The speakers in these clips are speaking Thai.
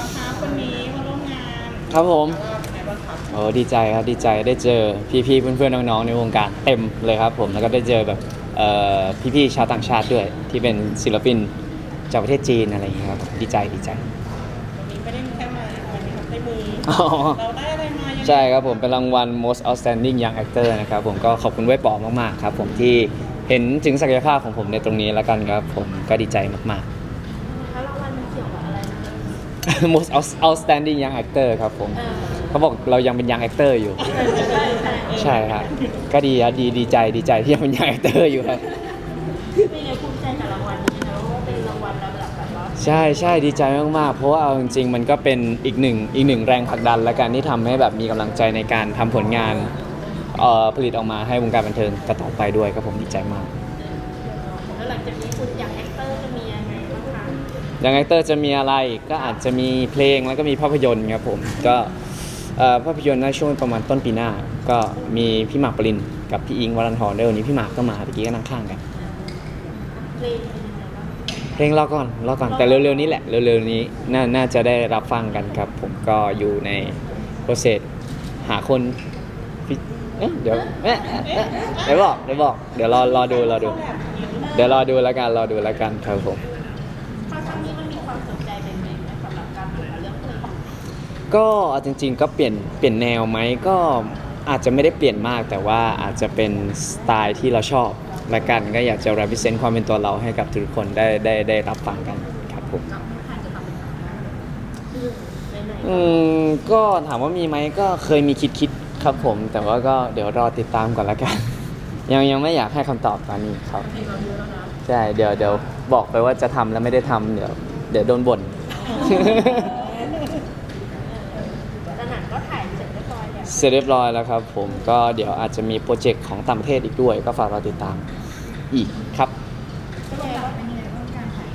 มาครับวันนี้มาร่วมงานครับผมเป็นไงบ้างครับโอ้ดีใจครับดีใจได้เจอพี่ๆเพื่อนๆน้องๆในวงการเต็มเลยครับผมแล้วก็ได้เจอแบบเอ่อพี่ๆชาวต่างชาติด้วย ที่เป็นศิลปินจากประเทศจีนอะไรอย่างเงี้ยครับดีใจดีใจวันนี้ไม่ได้มีแค่มาวันนี้ครับได้มืออ๋อเราได้อะไรมายังไงใช่ครับผมเป็นรางวัล most outstanding young actor นะครับผมก็ขอบคุณไว้ยป๋อมากๆครับผมที่เห็นถึงศักยภาพของผมในตรงนี้แล้วกันครับผมก็ดีใจมากแ most out- outstanding young actor ครับผมเออเขาบอกเรายังเป็น young actor อยู่ใช่ใช่ใช่ครับก็ดีครับดีดีใจดีใจที่ยังเป็น young actor อยู่ครับ เป็นไงภูมิใจกับรางวัลนี้นะว่าเป็นรางวัลระดับแบบว่าใช่ใช่ดีใจมากๆ เพราะว่าเอาจริงๆ มันก็เป็นอีกหนึ่งอีกหนึ่งแรงผลักดันและกันที่ทำให้แบบมีกำลังใจในการทำผลงานเอ่อผลิตออกมาให้วงการบันเทิงต่อไปด้วยครับผมดีใจมาก ยังไงเตอร์จะมีอะไรก็อาจจะมีเพลงแล้วก็มีภาพยนตร์ครับผมก็เอ่อภาพยนตร์ในช่วงประมาณต้นปีหน้า ก็มีพี่หมากปรินกับพี่อิงวรันทรด้วยวันนี้พี่หมากก็มาเมื่อกี้ก็นั่งข้างกัน เพลงเพลงรอก่อนรอก่อนแต่เร็วๆนี้แหละเร็วๆนี้น่าน่าจะได้รับฟังกันครับ ผมก็อยู่ในโปรเซสหาคนฟิเอ๊ะเดี๋ยวเอ๊ะเอ๊ะเดี๋ยวบอกเดี๋ยวบอกเดี๋ยวรอรอดูรอดู เดี๋ยวรอดูแล้วกันรอดูแล้วกันครับผม ถ้าครั้งนี้มันมี ความสนใจเป็นไหมสำหรับการทำเรื่องเพลงก็เอาจริง ๆ ก็เปลี่ยนเปลี่ยนแนวไหมก็อาจจะไม่ได้เปลี่ยนมากแต่ว่าอาจจะเป็นสไตล์ที่เราชอบละกันก็อยากจะ represent ความเป็นตัวเราให้กับทุกคนได้ได้ได้รับฟังกันครับผมไหนอืมก็ถามว่ามีไหมก็เคยมีคิดคิดๆครับผม แต่ว่าก็เดี๋ยวรอติดตามก่อนละกัน ยังยังไม่อยากให้คำตอบตอนนี้ครับใช่เดี๋ยวเดี๋ยวบอกไปว่าจะทำแล้วไม่ได้ทำเดี๋ยว เดี๋ยวโดนบ่นๆแต่หนังก็ถ่ายเสร็จเรียบร้อยแล้วเสร็จเรียบร้อยแล้วครับผมก็เดี๋ยวอาจจะมีโปรเจกต์ของต่างประเทศอีกด้วย ก็ฝากเราติดตามอีกครับเป็นไงบ้างเป็นยังไงบ้างการถ่าย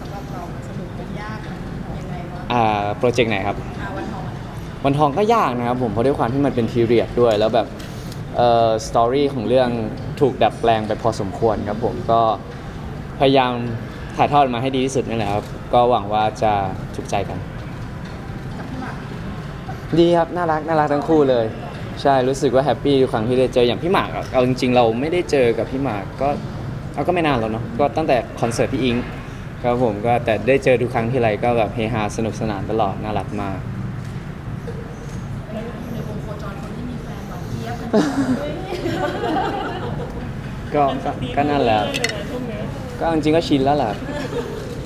สำหรับเรามันสนุกมันยากมันยังไงบ้างอ่าโปรเจกต์ไหนครับ อ่าวันทองวันทองวันทองก็ยากนะครับผมเพราะด้วยความที่มันเป็นพีเรียดด้วย แล้วแบบเอ่อสตอรี่ของเรื่องถูกดัดแปลงไปพอสมควรครับผมก็พยายามถ่ายทอดมาให้ดีที่สุดนี่แหละครับ ก็หวังว่าจะถูกใจกันกับพี่หมากดีครับ น่ารัก น่ารักทั้งคู่เลย ใช่ รู้สึกว่าแฮปปี้ทุกครั้งที่ได้เจอ อย่างพี่หมากอะเอาจริงๆ เราไม่ได้เจอกับพี่หมากก็เอาก็ไม่นานแล้วเนาะ ก็ตั้งแต่คอนเสิร์ตพี่อิงครับผมก็แต่ได้เจอทุกครั้งที่ไรก็แบบเฮฮาสนุกสนานตลอด น่ารักมาก ในวงโคจรคนที่มีแฟนหวานเจี๊ยบกันก็ก็ก็นั่นแหละช่วงนี้ก็จริงๆก็ชินแล้วแหละ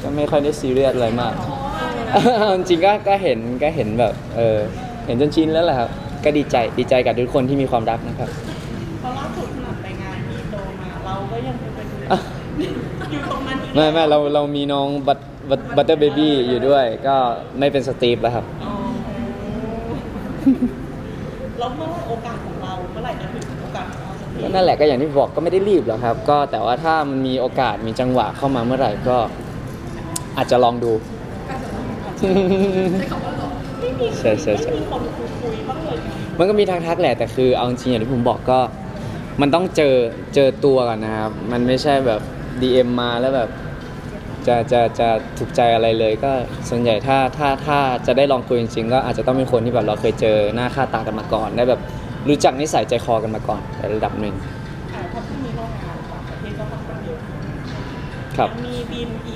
ก็ไม่ค่อยได้ซีเรียสอะไรมาก จริงๆก็ก็เห็นก็เห็นแบบเออเห็นจนชินแล้วแหละครับ ก็ดีใจดีใจกับทุกคนที่มีความรักนะครับพอล่าสุดขนาดไปงานมีโตมาเราก็ยังเป็นอะอยู่ตรงนั้นอยู่ไม่ไม่เราเรามีน้องบัตบัตเตอร์เบบี้อยู่ด้วย ก็ไม่เป็นสตีฟแล้วครับอ๋อแล้วเมื่อโอกาสของเราเมื่อไหร่จะถึงโอกาสของเราสักที ก็นั่นแหละก็อย่างที่บอกก็ไม่ได้รีบหรอกครับ ก็แต่ว่าถ้ามันมีโอกาสมีจังหวะเข้ามาเมื่อไหร่ก็ อาจจะลองดู ใช่ใช่ใช่ ไม่มีคนคุยๆบ้างเลยมันก็มีทักทักๆแหละแต่คือเอาจริงๆอย่างที่ผมบอกก็ มันต้องเจอเจอตัวก่อนนะครับ มันไม่ใช่แบบ DM มาแล้วแบบ จะจะจะถูกใจอะไรเลย ก็ส่วนใหญ่ถ้าถ้าถ้าจะได้ลองคุยจริงๆก็อาจจะต้องเป็นคนที่แบบเราเคยเจอหน้าค่าตากันมาก่อน ได้แบบรู้จักนิสัยใจคอกันมาก่อนในระดับหนึ่งอ่าเพราะพรุ่งนี้เรางานต่างประเทศก็ต้องไปเยอะครับ มีบินอีกไห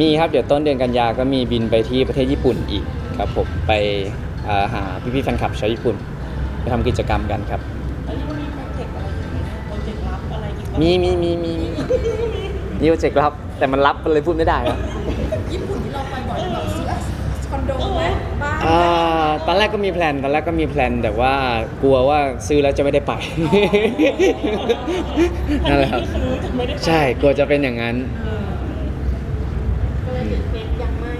มครับมีครับเดี๋ยวต้นเดือนกันยาก็มีบินไปที่ประเทศญี่ปุ่นอีกครับผมไปอ่าหาพี่ๆแฟนคลับชาวญี่ปุ่น ไปทำกิจกรรมกันครับแล้วยังมีโปรเจกต์อะไรอีกไหมโปรเจกต์ลับอะไรอีกบ้างมีมีมีมีมีนี่โปรเจกต์ลับ แต่มันรับมันเลยพูดไม่ได้ครับญี่ปุ่นที่เราไปบ่อยเราซื้อคอนโดไหมบ้านอ่าตอนแรกก็มีแพลนตอนแรกก็มีแพลนแต่ว่ากลัวว่าซื้อแล้วจะไม่ได้ไปนั่นแหละครับที่ซื้อจะไม่ได้ไปใช่กลัวจะเป็นอย่างนั้น อืม ก็เลยเป็นเฟซยังไม่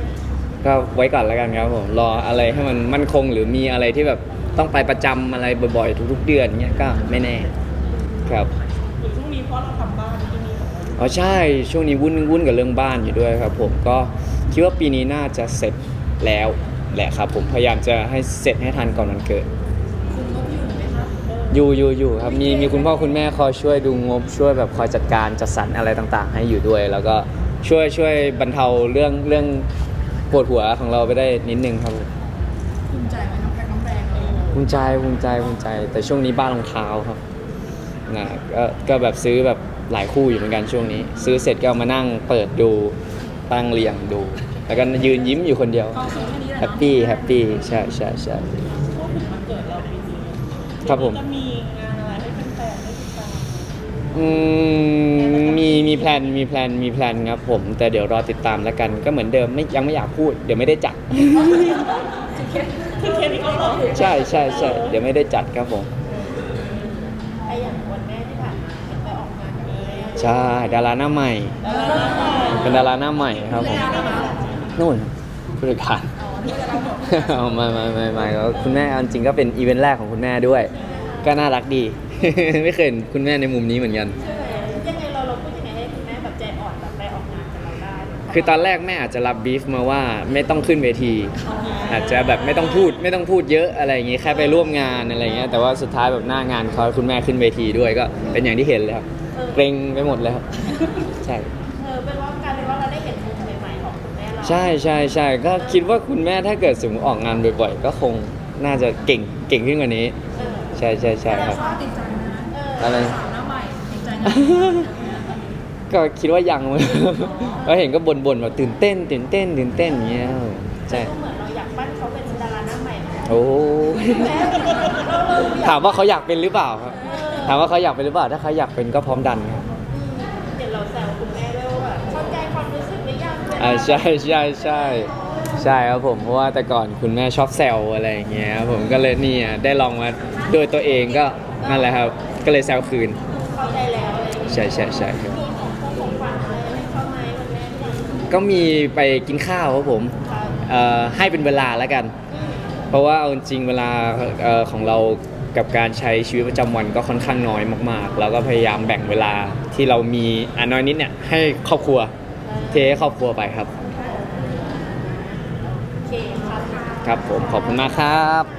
ก็ไว้ก่อนแล้วกันครับผมรออะไรให้มันมั่นคงหรือมีอะไรที่แบบต้องไปประจำอะไรบ่อยๆ ทุกๆเดือนเงี้ยก็ไม่แน่ครับหรือช่วงนี้เพราะเราทำบ้านที่นี่ของเราอ๋อใช่ช่วงนี้วุ่นวุ่นกับเรื่องบ้านอยู่ด้วยครับ ผมก็คิดว่าปีนี้น่าจะเสร็จแล้วแหละครับผมพยายามจะให้เสร็จให้ทันก่อนวันเกิด คุณงบอยู่ไหมคะอยู่อยู่อยู่ครับมีมีคุณพ่อคุณแม่คอยช่วยดูงบช่วยแบบคอยจัดการจัดสรรอะไรต่างๆ ให้อยู่ด้วย แล้วก็ช่วยช่วยบรรเทาเรื่องเรื่อง ปวดหัวของเราไปได้นิดนึงครับผมภูมิใจไหมน้องแพคน้องแบรนด์เออภูมิใจภูมิใจภูมิใจ แต่ช่วงนี้บ้านรองเท้าครับนะก็ก็แบบซื้อแบบหลายคู่อยู่เหมือนกันช่วงนี้ ซื้อเสร็จก็เอามานั่งเปิดดูตั้งเรียงดู แล้วก็ยืนยิ้มอยู่คนเดียวก็คือแค่นี้แหละแฮปปี้แฮปปี้ใช่ใช่ใช่พูดถึงวันเกิดเราปีนี้ครับผม จะมีงาน อืมมีมีแพลนมีแพลนมีแพลนครับผม แต่เดี๋ยวรอติดตามแล้วกันก็เหมือนเดิมไม่ยังไม่อยากพูด เดี๋ยวไม่ได้จัด คือเคสนี้ก็รออยู่ใช่ใช่ใช่เดี๋ยวไม่ได้จัดครับผมไออย่างวันแม่ที่ผ่านมาเห็นไปออกงานกับแม่ใช่ดาราหน้าใหม่แล้วเราก็เป็นดาราหน้าใหม่ครับผมแล้วนะนู่นผู้จัดการอ๋อนี่จะเราบอกเอาไม่ไม่ไม่ไม่ก็คุณแม่เอาจริงก็เป็นอีเวนต์แรกของคุณแม่ด้วย ก็น่ารักดี ไม่เคยเห็นคุณแม่ในมุมนี้เหมือนกันยังไงเราเราพูดยังไงให้คุณแม่แบบใจอ่อนแบบไปออกงานกับเราได้คือตอนแรกแม่อาจจะรับบีฟมาว่าไม่ต้องขึ้นเวที อาจจะแบบไม่ต้องพูดไม่ต้องพูดเยอะอะไรอย่างงี้แค่ไปร่วมงานอะไรเงี้ยแต่ว่าสุดท้ายแบบหน้างานเขาคุณแม่ขึ้นเวทีด้วยก็เป็นอย่างที่เห็นเลยครับเกรงไปหมดเลยครับใช่ เออเป็นว่ากลารเป็นว่าเราได้เห็นมุมใหม่ๆของคุณแม่เราใช่ใช่ใช่ก็คิดว่าคุณแม่ถ้าเกิดสมมติออกงานบ่อยๆ ก็คงน่าจะเก่งเก่งขึ้นกว่านี้ เออใช่ใช่ใช่ครับ ชอบติดใจนะเอออะไรสาวหน้าใหม่ติดใจนะก็คิดว่ายัง เพราะเห็นก็บ่นๆแบบตื่นเต้น ตื่นเต้น ตื่นเต้นอย่างเงี้ยใช่ก็เหมือนเราอยากปั้นเขาเป็นดาราหน้าใหม่เหมือนกันโอ้แม่เราเราอยากถามว่าเขาอยากเป็นหรือเปล่าครับ ถามว่าเขาอยากเป็นหรือเปล่า ถ้าเขาอยากเป็นก็พร้อมดันครับเดี๋ยวเราแซวคุณแม่ด้วยว่าแบบเข้าใจความรู้สึกหรือยังเวลาอ่าใช่ใช่ใช่ใช่ครับผมเพราะว่าแต่ก่อนคุณแม่ชอบแซวอะไรอย่างเงี้ยครับผมก็เลยเนี่ยได้ลองมาโดวยตัวเองก็นั่นแหละครับ ก็เลยแซวคืน เข้าใจแล้วอะไรอย่างเงี้ยใช่ใช่ใช่ครับ มีของพวกของขวัญอะไรให้เขาไหมวันแม่ที่เราก็มีไปกินข้าวครับผมครับเอ่อให้เป็นเวลาแล้วกันเพราะว่าเอาจริงๆเวลาเอ่อของเรากับการใช้ชีวิตประจำวันก็ค่อนข้างน้อยมากๆ แล้วก็พยายามแบ่งเวลาที่เรามีอันน้อยนิดเนี่ยให้ครอบครัวเทให้ครอบครัวไปครับ โอเคครับ ครับผมขอบคุณมากครับ